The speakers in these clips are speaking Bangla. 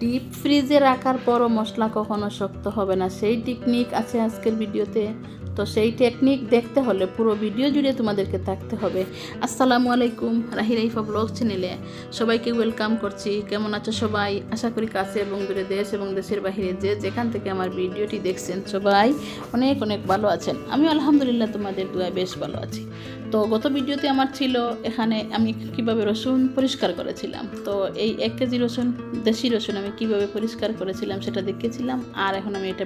ডিপ ফ্রিজে রাখার পরও মশলা কখনো শক্ত হবে না। সেই টেকনিক আছে আজকের ভিডিওতে। তো সেই টেকনিক দেখতে হলে পুরো ভিডিও জুড়ে তোমাদেরকে থাকতে হবে। আসসালামু আলাইকুম, রাহি রাইফা ব্লগ চ্যানেলে সবাইকে ওয়েলকাম করছি। কেমন আছো সবাই? আশা করি কাছে এবং দূরে দেশ এবং দেশের বাহিরে যে যেখান থেকে আমার ভিডিওটি দেখছেন সবাই অনেক অনেক ভালো আছেন। আমি আলহামদুলিল্লাহ তোমাদের দুয়ায় বেশ ভালো আছি। তো গত ভিডিওতে আমার ছিল এখানে আমি কীভাবে রসুন পরিষ্কার করেছিলাম। তো এই এক কেজি রসুন, দেশি রসুন আমি কীভাবে পরিষ্কার করেছিলাম সেটা দেখেছিলাম আর এখন আমি এটা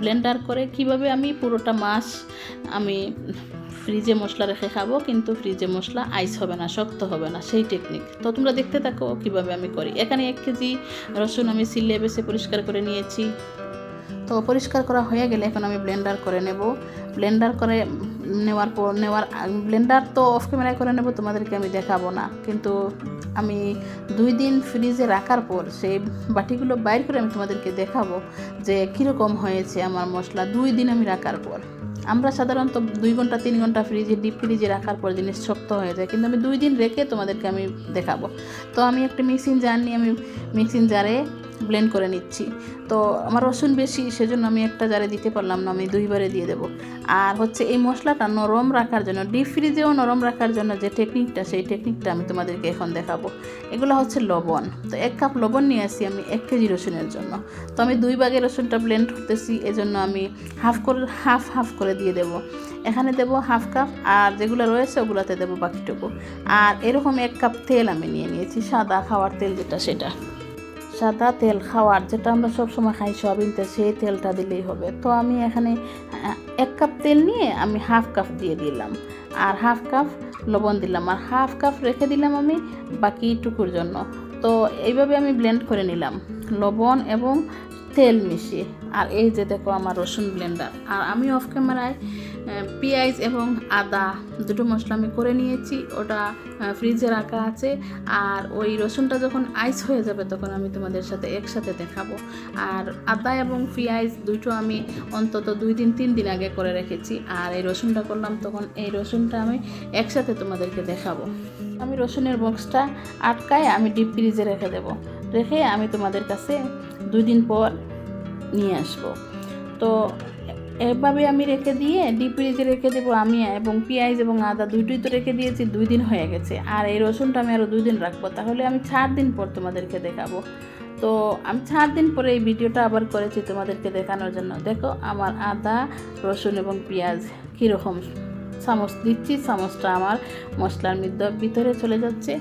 ব্লেন্ডার করে কীভাবে আমি পুরোটা মাছ আমি ফ্রিজে মশলা রেখে খাব, কিন্তু ফ্রিজে মশলা আইস হবে না, শক্ত হবে না, সেই টেকনিক তো তোমরা দেখতে থাকো কীভাবে আমি করি। এখানে এক কেজি রসুন আমি সিলে বেছে পরিষ্কার করে নিয়েছি। তো পরিষ্কার করা হয়ে গেলে এখন আমি ব্লেন্ডার করে নেব। ব্লেন্ডার করে নেওয়ার পর নেওয়ার ব্লেন্ডার তো অফ ক্যামেরায় করে নেব, তোমাদেরকে আমি দেখাবো না। কিন্তু আমি দুই দিন ফ্রিজে রাখার পর সেই বাটিগুলো বাইর করে আমি তোমাদেরকে দেখাবো যে কীরকম হয়েছে আমার মশলা দুই দিন আমি রাখার পর। আমরা সাধারণত দুই ঘণ্টা, তিন ঘণ্টা ফ্রিজে ডিপ ফ্রিজে রাখার পর জিনিস শক্ত হয়ে যায়, কিন্তু আমি দুই দিন রেখে তোমাদেরকে আমি দেখাবো। তো আমি একটা মিক্সিং জার নিয়ে, আমি মিক্সিং জারে ব্লেন্ড করে নিচ্ছি। তো আমার রসুন বেশি, সেজন্য আমি একটা জারে দিতে পারলাম না, আমি দুইবারে দিয়ে দেবো। আর হচ্ছে এই মশলাটা নরম রাখার জন্য ডিপ ফ্রিজেও নরম রাখার জন্য যে টেকনিকটা সেই টেকনিকটা আমি তোমাদেরকে এখন দেখাবো। এগুলো হচ্ছে লবণ। তো এক কাপ লবণ নিয়ে আসি আমি এক কেজি রসুনের জন্য। তো আমি দুই ভাগে রসুনটা ব্লেন্ড করতেছি, এজন্য আমি হাফ করে হাফ হাফ করে দিয়ে দেব। এখানে দেব হাফ কাপ আর যেগুলো রয়েছে ওগুলোতে দেবো বাকিটুকু। আর এরকম এক কাপ তেল আমি নিয়ে নিয়েছি, সাদা খাওয়ার তেল যেটা, সেটা। সাদা তেল খাওয়ার যেটা আমরা সবসময় খাই সয়াবিনতে সেই তেলটা দিলেই হবে। তো আমি এখানে এক কাপ তেল নিয়ে আমি হাফ কাপ দিয়ে দিলাম। আর হাফ কাপ লবণ দিলাম। আর হাফ কাপ রেখে দিলাম আমি বাকিটুকুর জন্য। তো এইভাবে আমি ব্লেন্ড করে নিলাম। লবণ এবং তেল মিশিয়ে। আর এই যে দেখো আমার রসুন ব্লেন্ডার আর আমি অফ ক্যামেরায় পেঁয়াজ এবং আদা দুটো মশলা আমি করে নিয়েছি। ওটা ফ্রিজে রাখা আছে। আর ওই রসুনটা যখন আইস হয়ে যাবে তখন আমি তোমাদের সাথে একসাথে দেখাবো। আর আদা এবং পেঁয়াজ দুটো আমি অন্তত দুই দিন, তিন দিন আগে করে রেখেছি। আর এই রসুনটা করলাম তখন এই রসুনটা আমি একসাথে তোমাদেরকে দেখাবো। আমি রসুনের বক্সটা আটকায় আমি ডিপ ফ্রিজে রেখে দেবো। রেখে আমি তোমাদের কাছে দুই দিন পর নিয়ে আসব। তো এভাবে আমি রেখে দিয়ে ডিপ ফ্রিজে রেখে দেবো আমি এবং পেঁয়াজ এবং আদা দুইটাই তো রেখে দিয়েছি, দুই দিন হয়ে গেছে। আর এই রসুনটা আমি আরও দুই দিন রাখব, তাহলে আমি চার দিন পর তোমাদেরকে দেখাবো। তো আমি চার দিন পরে এই ভিডিওটা আবার করেছি তোমাদেরকে দেখানোর জন্য। দেখো আমার আদা, রসুন এবং পেঁয়াজ কীরকম চামচ দিচ্ছি চামচটা আমার মশলার ভিতরে চলে যাচ্ছে।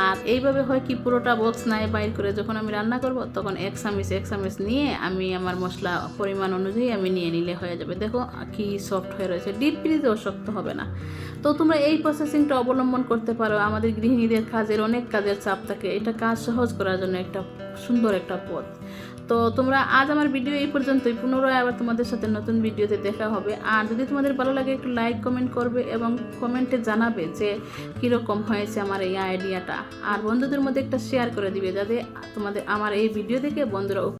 আর এইভাবে হয় কি, পুরোটা বক্স নাই বাইর করে যখন আমি রান্না করব, তখন এক চামিচ এক চামিচ নিয়ে আমি আমার মশলা পরিমাণ অনুযায়ী আমি নিয়ে নিলে হয়ে যাবে। দেখো, কি সফট হয়ে রয়েছে। ডিপ ফ্রিজেও শক্ত হবে না। তো তোমরা এই প্রসেসিংটা অবলম্বন করতে পারো। আমাদের গৃহিণীদের কাজের অনেক কাজের চাপ থাকে। এটা কাজ সহজ করার জন্য একটা সুন্দর একটা পথ। তো তোমরা আজ আমার ভিডিও এই পর্যন্তই। পুনরায় আবার তোমাদের সাথে নতুন ভিডিওতে দেখা হবে। আর যদি তোমাদের ভালো লাগে, একটু লাইক কমেন্ট করবে এবং কমেন্টে জানাবে যে কীরকম হয়েছে আমার এই আইডিয়াটা আর বন্ধুদের মধ্যে একটা শেয়ার করে দিবে যাতে তোমাদের, আমার এই ভিডিও দেখে বন্ধুরা